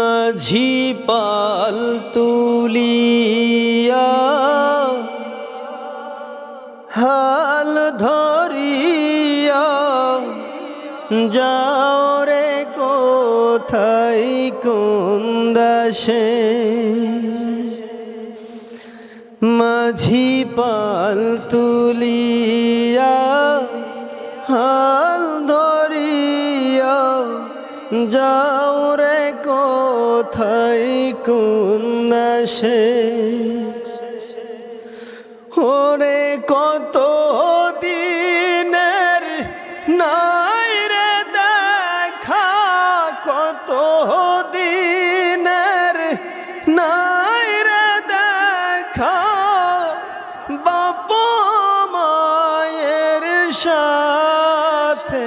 মাঝি পাল তুলিয়া হাল ধরিয়া যাও রে কোথায় কোন দাসে? মাঝি পাল তুলিয়া হাল ধরিয়া রে কোথায় কোন দাসে ওরে কত দিনের নাই রে দেখা, কত দিনের নাই রে দেখা, বাপ মায়ের সাথে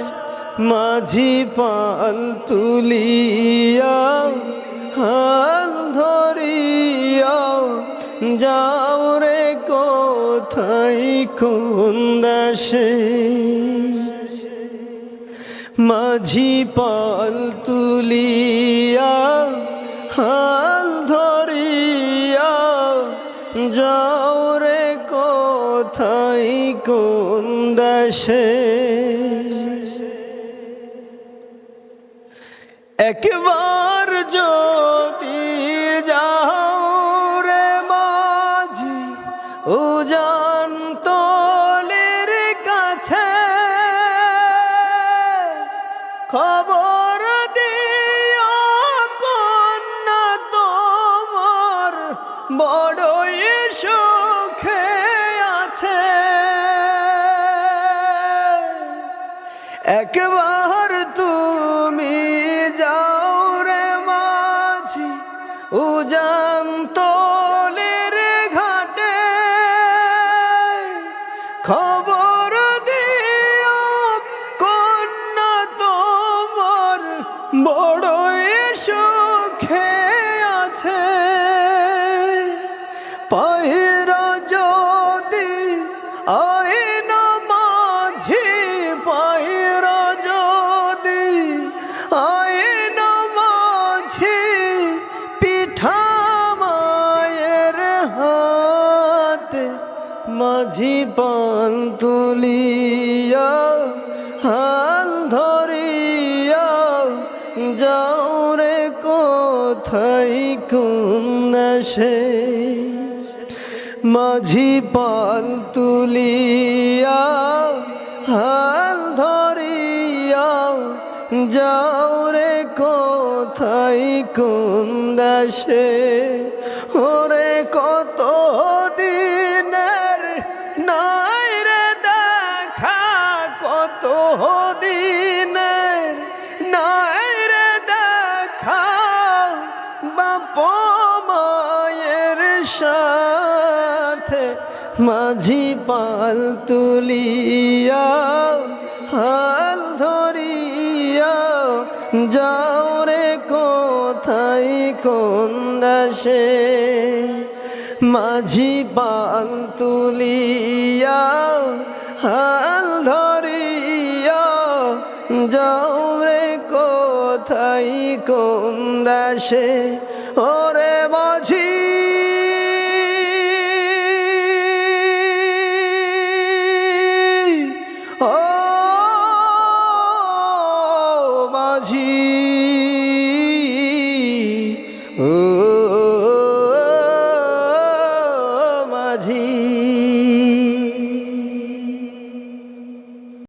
মাঝি পাল তুলিয়া হাল ধরিয়া যাও রে কোথায় কোন মাঝি পাল তুলিয়া, হাল ধরিয়া যাও রে কোথায় কোন একবার যদি যাও রে মাঝি, উজান তোলের কাছে, খবর দিও কন্যা তোমার, বড়ই সুখে আছে। একবার বড়ই সুখে আছে। পায়রা যদি আইন মাঝি, পায়রা যদি আইন মাঝি, পিঠা মায়ের হাতে মাঝি পান তুলিয়া হাল যাও রে কোথায় কোন দেশে মাঝি পাল তুলিয়া, হাল ধরিয়া যাও রে কোথায় কোন দেশে ওরে কত বাপ মায়ের সাথে মাঝি পাল তুলিয়া, হাল ধরিয়া, যাও রে কোথায় কোন দেশে মাঝি পাল তুলিয়া, হাল ধরিয়া, যাও রে কোথায় কোন দেশে ওরে মাঝি